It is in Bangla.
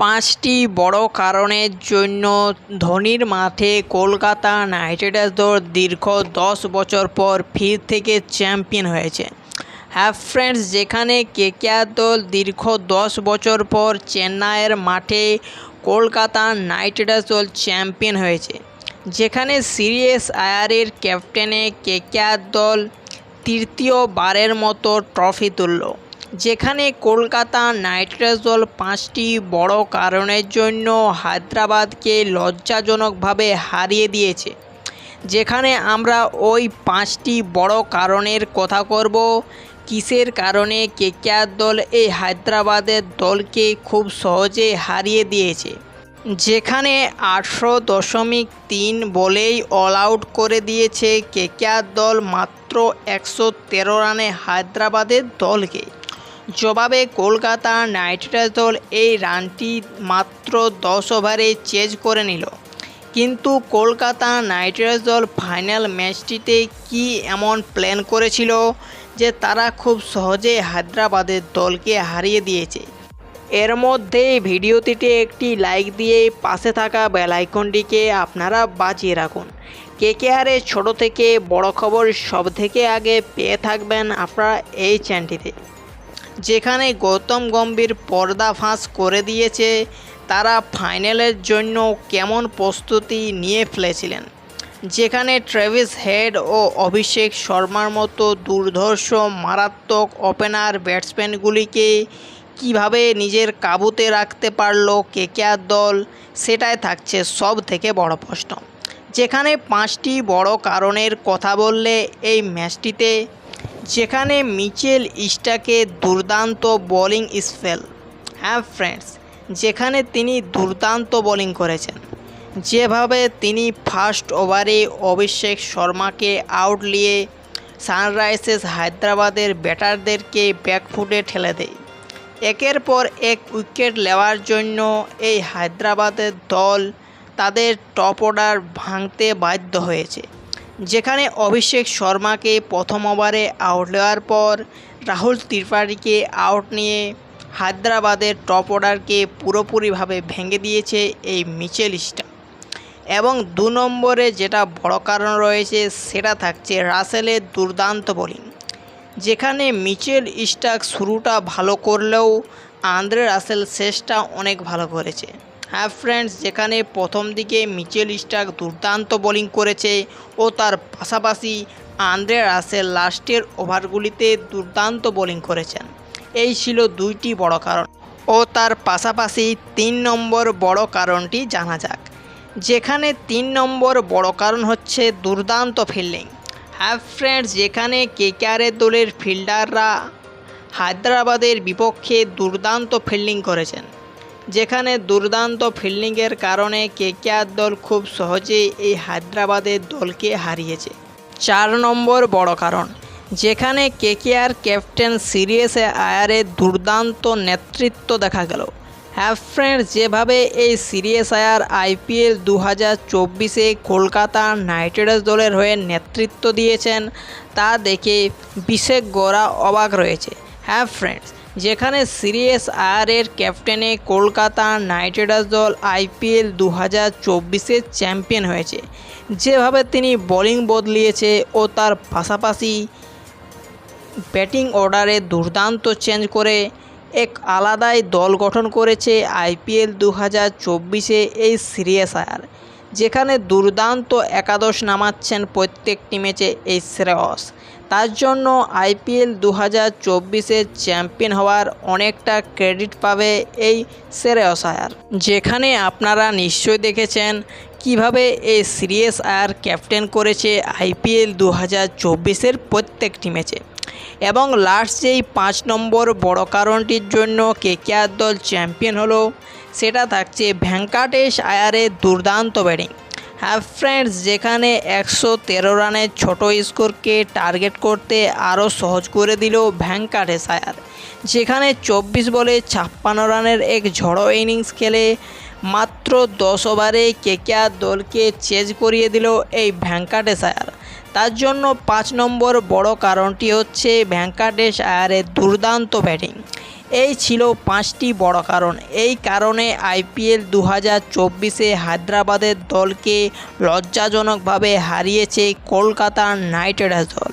পাঁচটি বড় কারণের জন্য ধোনির মাঠে কলকাতা নাইট রাইডার্স দল দীর্ঘ দশ বছর পর ফির থেকে চ্যাম্পিয়ন হয়েছে। হ্যাঁ ফ্রেন্ডস যেখানে কেকেআর দল দীর্ঘ দশ বছর পর চেন্নাইয়ের মাঠে কলকাতা নাইট রাইডার্স দল চ্যাম্পিয়ন হয়েছে। যেখানে সিরিয়াস আয়ারের ক্যাপ্টেনে কেকেআর দল তৃতীয়বারের মতো ট্রফি তুলল। যেখানে কলকাতা নাইট রাইডার্স দল পাঁচটি বড় কারণের জন্য হায়দ্রাবাদকে লজ্জাজনকভাবে হারিয়ে দিয়েছে। যেখানে আমরা ওই পাঁচটি বড় কারণের কথা করব, কিসের কারণে কেকেআর দল এই হায়দ্রাবাদের দলকে খুব সহজে হারিয়ে দিয়েছে। যেখানে আটশো দশমিক তিন বলেই অল আউট করে দিয়েছে কেকেআর দল মাত্র একশো তেরো রানে হায়দ্রাবাদের দলকে। জবাবে কলকাতা নাইট রাইডার্স দল এই রানটি মাত্র দশ ওভারে চেজ করে নিল। কিন্তু কলকাতা নাইট রাইডার্স দল ফাইনাল ম্যাচটিতে কি এমন প্ল্যান করেছিল যে তারা খুব সহজে হায়দ্রাবাদের দলকে হারিয়ে দিয়েছে? এর মধ্যে ভিডিওটিতে একটি লাইক দিয়ে পাশে থাকা বেল আইকনটিকে আপনারা বাজিয়ে রাখুন। কেকেআরের ছোট থেকে বড় খবর সব থেকে আগে পেয়ে থাকবেন আপনারা এই চ্যানেলটিতে। যেখানে গৌতম গম্ভীর পর্দা ফাঁস করে দিয়েছে, তারা ফাইনালের জন্য কেমন প্রস্তুতি নিয়ে ফেলেছিলেন? যেখানে ট্রেভিস হেড ও অভিষেক শর্মার মতো দুর্ধর্ষ, মারাত্মক ওপেনার ব্যাটসম্যানগুলিকে কীভাবে নিজের কাবুতে রাখতে পারল কেকেআর দল, সেটাই থাকছে সব থেকে বড় প্রশ্ন। যেখানে পাঁচটি বড় কারণের কথা বললে এই ম্যাচটিতে যেখানে মিচেল ইস্টাকে দুর্দান্ত বোলিং স্পেল হ্যাঁ ফ্রেন্ডস, যেখানে তিনি দুর্দান্ত বোলিং করেছেন। যেভাবে তিনি ফার্স্ট ওভারে অভিষেক শর্মাকে আউট নিয়ে সানরাইজার্স হায়দ্রাবাদের ব্যাটারদেরকে ব্যাকফুটে ঠেলে দেয়। একের পর এক উইকেট নেওয়ার জন্য এই হায়দ্রাবাদের দল তাদের টপ অর্ডার ভাঙতে বাধ্য হয়েছে। যেখানে অভিষেক শর্মাকে প্রথম ওভারে আউট নেওয়ার পর রাহুল ত্রিপাঠীকে আউট নিয়ে হায়দ্রাবাদের টপ অর্ডারকে পুরোপুরিভাবে ভেঙে দিয়েছে এই মিচেল স্টার এবং দু নম্বরে যেটা বড় কারণ রয়েছে, সেটা থাকছে রাসেলের দুর্দান্ত বোলিং যেখানে মিচেল স্টাক শুরুটা ভালো করলেও আন্দ্রে রাসেল শেষটা অনেক ভালো করেছে। হ্যাঁ ফ্রেন্ডস যেখানে প্রথম দিকে মিচেল স্টাক দুর্দান্ত বোলিং করেছে ও তার পাশাপাশি আন্দ্রে রাসেল লাস্টের ওভারগুলিতে দুর্দান্ত বোলিং করেছেন। এই ছিল দুইটি বড় কারণ। ও তার পাশাপাশি তিন নম্বর বড় কারণটি জানা যাক। যেখানে তিন নম্বর বড় কারণ হচ্ছে দুর্দান্ত ফিল্ডিং হ্যাঁ ফ্রেন্ডস যেখানে কেকেআরের দলের ফিল্ডাররা হায়দ্রাবাদের বিপক্ষে দুর্দান্ত ফিল্ডিং করেছেন। যেখানে দুর্দান্ত ফিল্ডিংয়ের কারণে কেকেআর দল খুব সহজেই এই হায়দ্রাবাদের দলকে হারিয়েছে। চার নম্বর বড় কারণ, যেখানে কেকেআর ক্যাপ্টেন সিরিয়াসে আয়ারের দুর্দান্ত নেতৃত্ব দেখা গেল। হ্যাঁ ফ্রেন্ডস যেভাবে এই সিরিয়াস আয়ার আইপিএল দু হাজার চব্বিশে কলকাতা নাইট রাইডার্স দলের হয়ে নেতৃত্ব দিয়েছেন, তা দেখে বিশেষজ্ঞরা অবাক রয়েছে হ্যাঁ ফ্রেন্ডস যেখানে সিরিয়াস আয়ারের ক্যাপ্টেনে কলকাতা নাইট রাইডার্স দল আইপিএল দু হাজার চব্বিশের চ্যাম্পিয়ন হয়েছে। যেভাবে তিনি বোলিং বদলিয়েছে ও তার পাশাপাশি ব্যাটিং অর্ডারে দুর্দান্ত চেঞ্জ করে এক আলাদাই দল গঠন করেছে আইপিএল দু হাজার চব্বিশে এই সিরিয়াস আয়ার যেখানে দুর্দান্ত একাদশ নামাচ্ছেন প্রত্যেকটি ম্যাচে এই শ্রেয়স তার জন্য আইপিএল দু হাজার চব্বিশের চ্যাম্পিয়ন হওয়ার অনেকটা ক্রেডিট পাবে এই শ্রেয়স আয়ার যেখানে আপনারা নিশ্চয়ই দেখেছেন কীভাবে এই সিরিয়াস আয়ার ক্যাপ্টেন করেছে আইপিএল দু হাজার চব্বিশের প্রত্যেকটি ম্যাচে এবং লাস্ট যেই পাঁচ নম্বর বড় কারণটির জন্য কেকেআর দল চ্যাম্পিয়ন হলো, সেটা থাকছে ভেঙ্কাটেশ আয়ারের দুর্দান্ত ব্যাটিং ফ্রেন্ডস যেখানে একশো তেরো রানের ছোট স্কোরকে টার্গেট করতে আরও সহজ করে দিল ভেঙ্কাটেশ আয়ার যেখানে চব্বিশ বলে ছাপ্পান্ন রানের এক ঝড়ো ইনিংস খেলে মাত্র দশ ওভারে কেকেআর দলকে চেজ করিয়ে দিল এই ভেঙ্কাটেশ আয়ার তার জন্য পাঁচ নম্বর বড় কারণটি হচ্ছে ভেঙ্কাটেশ আয়ারের দুর্দান্ত ব্যাটিং এই ছিল পাঁচটি বড় কারণ। এই কারণে আইপিএল দু হাজার চব্বিশে হায়দ্রাবাদের দলকে লজ্জাজনকভাবে হারিয়েছে কলকাতা নাইট রাইডার্স দল।